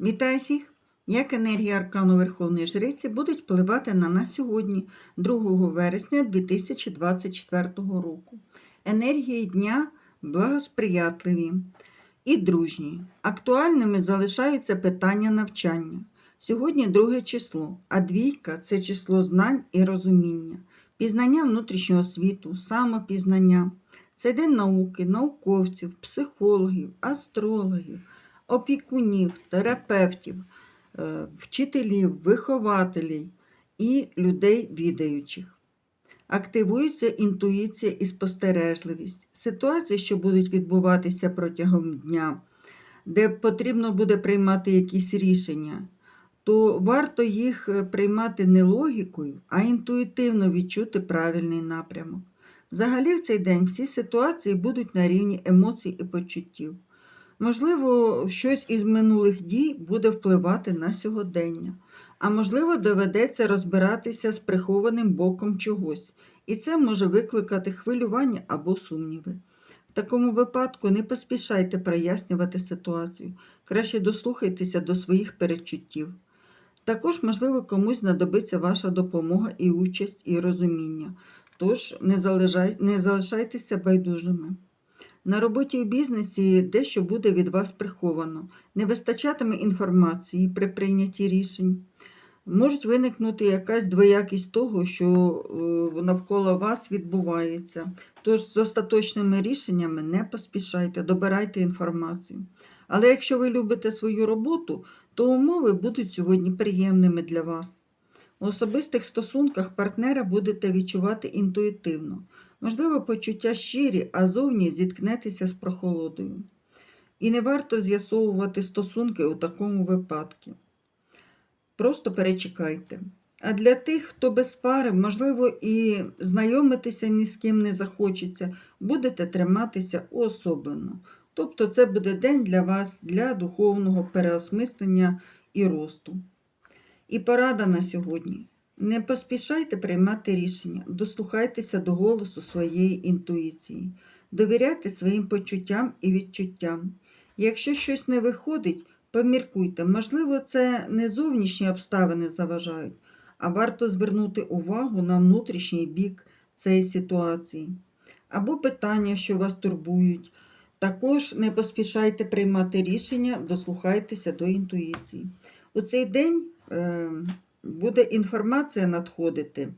Вітаю всіх! Як енергії аркану Верховної Жриці будуть впливати на нас сьогодні, 2 вересня 2024 року. Енергії дня благосприятливі і дружні. Актуальними залишаються питання навчання. Сьогодні друге число, а двійка це число знань і розуміння, пізнання внутрішнього світу, самопізнання. Це день науки, науковців, психологів, астрологів, опікунів, терапевтів, е, вчителів, вихователів і людей відаючих. Активується інтуїція і спостережливість. Ситуації, що будуть відбуватися протягом дня, де потрібно буде приймати якісь рішення, то варто їх е, приймати не логікою, а інтуїтивно відчути правильний напрямок. Взагалі в цей день всі ситуації будуть на рівні емоцій і почуттів. Можливо, щось із минулих дій буде впливати на сьогодення, а можливо, доведеться розбиратися з прихованим боком чогось, і це може викликати хвилювання або сумніви. В такому випадку не поспішайте прояснювати ситуацію, краще дослухайтеся до своїх перечуттів. Також, можливо, комусь знадобиться ваша допомога і участь, і розуміння, тож не, залишайтеся байдужими. На роботі і бізнесі дещо буде від вас приховано, не вистачатиме інформації при прийнятті рішень. Можуть виникнути якась двоякість того, що е, навколо вас відбувається. Тож з остаточними рішеннями не поспішайте, добирайте інформацію. Але якщо ви любите свою роботу, то умови будуть сьогодні приємними для вас. У особистих стосунках партнера будете відчувати інтуїтивно. Можливо, почуття щирі, а зовні зіткнетеся з прохолодою. І не варто з'ясовувати стосунки у такому випадку. Просто перечекайте. А для тих, хто без пари, можливо, і знайомитися ні з ким не захочеться, будете триматися уособлено. Тобто це буде день для вас для духовного переосмислення і росту. І порада на сьогодні. Не поспішайте приймати рішення, дослухайтеся до голосу своєї інтуїції, довіряйте своїм почуттям і відчуттям. Якщо щось не виходить, поміркуйте, можливо, це не зовнішні обставини заважають, а варто звернути увагу на внутрішній бік цієї ситуації або питання, що вас турбують. Також не поспішайте приймати рішення, дослухайтеся до інтуїції. У цей день е, буде інформація надходити,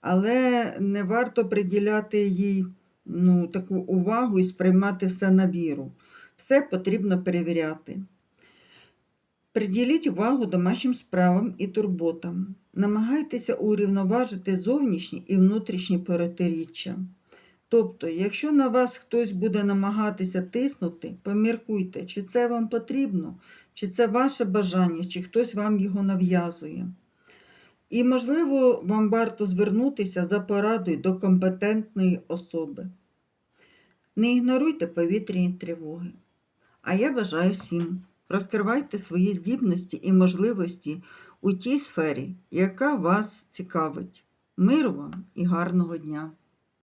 але не варто приділяти їй ну, таку увагу і сприймати все на віру. Все потрібно перевіряти. Приділіть увагу домашнім справам і турботам. Намагайтеся урівноважити зовнішні і внутрішні протиріччя. Тобто, якщо на вас хтось буде намагатися тиснути, поміркуйте, чи це вам потрібно, чи це ваше бажання, чи хтось вам його нав'язує. І, можливо, вам варто звернутися за порадою до компетентної особи. Не ігноруйте повітряні тривоги. А я бажаю всім, розкривайте свої здібності і можливості у тій сфері, яка вас цікавить. Миру вам і гарного дня!